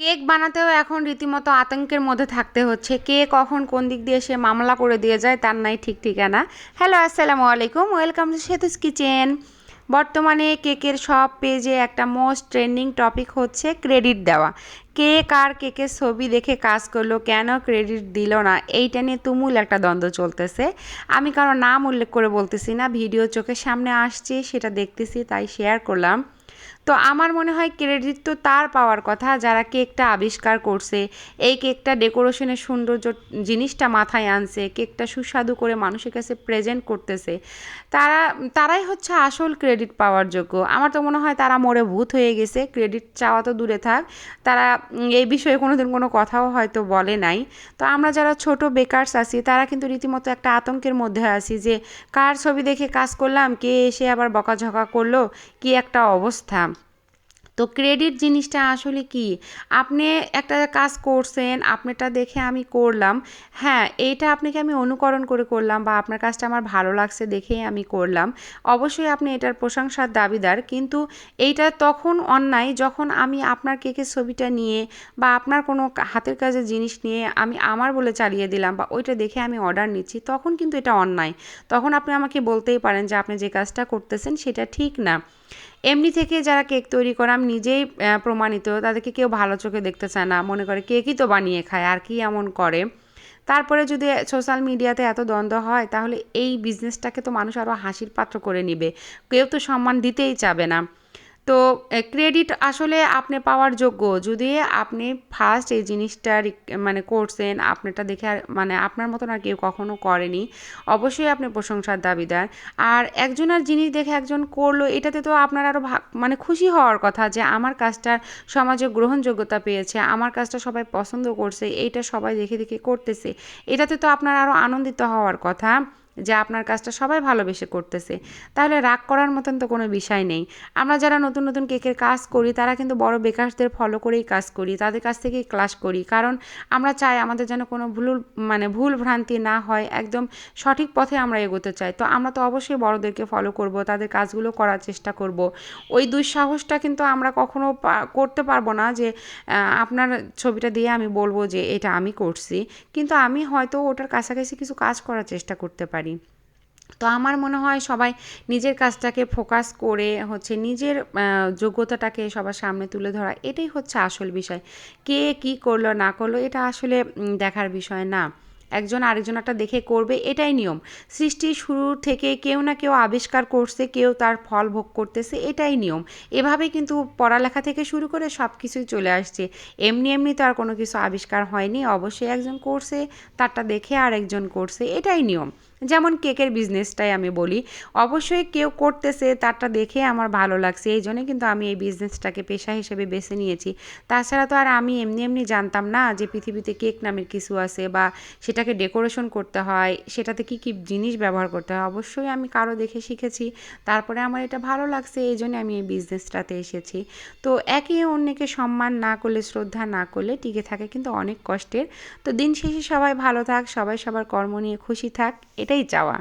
Cake বানাতেও এখন রীতিমতো আতঙ্কের মধ্যে থাকতে হচ্ছে। কে কখন কোন দিক দিয়ে সে মামলা করে দিয়ে যায় তার নাই ঠিক ঠিকানা। হ্যালো আসসালামু আলাইকুম ওয়েলকাম টু সেতুস কিচেন বর্তমানে কেকের সব পেজে একটা মোস্ট ট্রেন্ডিং টপিক হচ্ছে ক্রেডিট দেওয়া। কে কার কেকের ছবি দেখে কাজ করল, কেন ক্রেডিট দিল না, এইটা নিয়ে তুমুল একটা দ্বন্দ্ব চলতেছে। আমি কারও নাম উল্লেখ করে বলতেছি না, ভিডিও চোখের সামনে আসছে, সেটা দেখতেছি, তাই শেয়ার করলাম। তো আমার মনে হয় ক্রেডিট তো তার পাওয়ার কথা, যারা কেকটা আবিষ্কার করছে, এই কেকটা ডেকোরেশনের সৌন্দর্য জিনিসটা মাথায় আনছে কেকটা সুস্বাদু করে মানুষের কাছে প্রেজেন্ট করতেছে, তারা, তারাই হচ্ছে আসল ক্রেডিট পাওয়ার যোগ্য। আমার তো মনে হয় তারা মরে ভূত হয়ে গেছে ক্রেডিট চাওয়া তো দূরে থাক, তারা এই বিষয়ে কোনো দিন কোনো কথাও হয়তো বলে নাই। তো আমরা যারা ছোট বেকারস আছি, তারা কিন্তু রীতিমতো একটা আতঙ্কের মধ্যে আছি যে, কার ছবি দেখে কাজ করলাম, কে এসে আবার বকাঝকা করল, কি একটা অবস্থা। তো ক্রেডিট জিনিসটা আসলে কি? আপনি একটা কাজ করছেন, আপনারটা দেখে আমি করলাম। হ্যাঁ এইটা আপনাকে আমি অনুকরণ করে করলাম বা আপনার কাজটা আমার ভালো লাগছে দেখেই আমি করলাম। অবশ্যই আপনি এটার প্রশংসার দাবিদার। কিন্তু এইটা তখন অন্যায় যখন আমি আপনার কেকের ছবিটা নিয়ে বা আপনার কোনো হাতের কাজের জিনিস নিয়ে আমি আমার বলে চালিয়ে দিলাম বা ওইটা দেখে আমি অর্ডার নিচ্ছি, তখন কিন্তু এটা অন্যায়। তখন আপনি আমাকে বলতেই পারেন যে আপনি যে কাজটা করতেছেন সেটা ঠিক না। এমনি থেকে যারা কেক তৈরি করে, আমি নিজেই প্রমাণিত, তাদেরকে কেউ ভালো চোখে দেখতে চায় না। মনে করে কেকই তো বানিয়ে খায়, আর কি এমন করে। তারপরে যদি সোশ্যাল মিডিয়াতে এত দ্বন্দ্ব হয়, তাহলে এই বিজনেসটাকে তো মানুষ আরও হাসির পাত্র করে নিবে। কেউ তো সম্মান দিতেই চাবে না। তো ক্রেডিট আসলে আপনি পাওয়ার যোগ্য। যদি আপনি ফার্স্ট এই জিনিসটা মানে করছেন, আপনারটা দেখে আর মানে আপনার মতন আর কেউ কখনো করেনি, অবশ্যই আপনি প্রশংসার দাবিদার। আর একজনের জিনিস দেখে একজন করল, এটাতে তো আপনার আরও মানে খুশি হওয়ার কথা যে আমার কাজটার সমাজে গ্রহণযোগ্যতা পেয়েছে, আমার কাজটা সবাই পছন্দ করছে, এইটা সবাই দেখে দেখে করতেছে। এটাতে তো আপনার আরও আনন্দিত হওয়ার কথা। যে আপনার কাজটা সবাই ভালোবেসে করতেছে। তাহলে রাগ করার মতন তো কোনো বিষয় নেই। আমরা যারা নতুন নতুন কেকের কাজ করি, তারা কিন্তু বড় বেকারদের ফলো করেই কাজ করি, তাদের কাছ থেকেই ক্লাস করি। কারণ আমরা চাই আমাদের যেন কোনো ভুল মানে ভুল ভ্রান্তি না হয়, একদম সঠিক পথে আমরা এগোতে চাই। তো আমরা তো অবশ্যই বড়দেরকে ফলো করব, তাদের কাজগুলো করার চেষ্টা করব। ওই দুঃসাহসটা কিন্তু আমরা কখনো করতে পারব না যে আপনার ছবিটা দিয়ে আমি বলব যে, এটা আমি করছি। কিন্তু আমি হয়তো ওটার কাছাকাছি কিছু কাজ করার চেষ্টা করতে পারি। তো আমার মনে হয় সবাই নিজের কাজটাকে ফোকাস করে হচ্ছে নিজের যোগ্যতাটাকে সবার সামনে তুলে ধরা, এটাই হচ্ছে আসল বিষয়। কে কি করল, না করল, এটা আসলে দেখার বিষয় না। একজন আরেকজনটা দেখে করবে, এটাই নিয়ম। সৃষ্টির শুরু থেকে কেউ না কেউ আবিষ্কার করছে, কেউ তার ফল ভোগ করতেছে, এটাই নিয়ম। এভাবে কিন্তু পড়ালেখা থেকে শুরু করে সব কিছুই চলে আসছে। এমনি এমনি তো আর কোনো কিছু আবিষ্কার হয়নি, অবশ্যই একজন করছে, তারটা দেখে আর একজন করছে, এটাই নিয়ম। যেমন কেকের বিজনেসটাই আমি বলি। অবশ্যই কেউ করতেছে, তারটা দেখে আমার ভালো লাগছে, এই জন্যই কিন্তু আমি এই বিজনেসটাকে পেশা হিসেবে বেছে নিয়েছি। তাছাড়া তো আর আমি এমনি এমনি জানতাম না যে পৃথিবীতে কেক নামের কিছু আছে বা সেটাকে ডেকোরেশন করতে হয়, সেটাতে কি কি জিনিস ব্যবহার করতে হয়, অবশ্যই আমি কারও দেখে শিখেছি। তারপরে আমার এটা ভালো লাগছে, এই জন্য আমি এই বিজনেসটাতে এসেছি। তো একে অন্যকে সম্মান না করলে, শ্রদ্ধা না করলে টিকে থাকে কিন্তু অনেক কষ্টের। তো দিন শেষে সবাই ভালো থাক, সবাই সবার কর্ম নিয়ে খুশি থাক এটাই চাওয়া।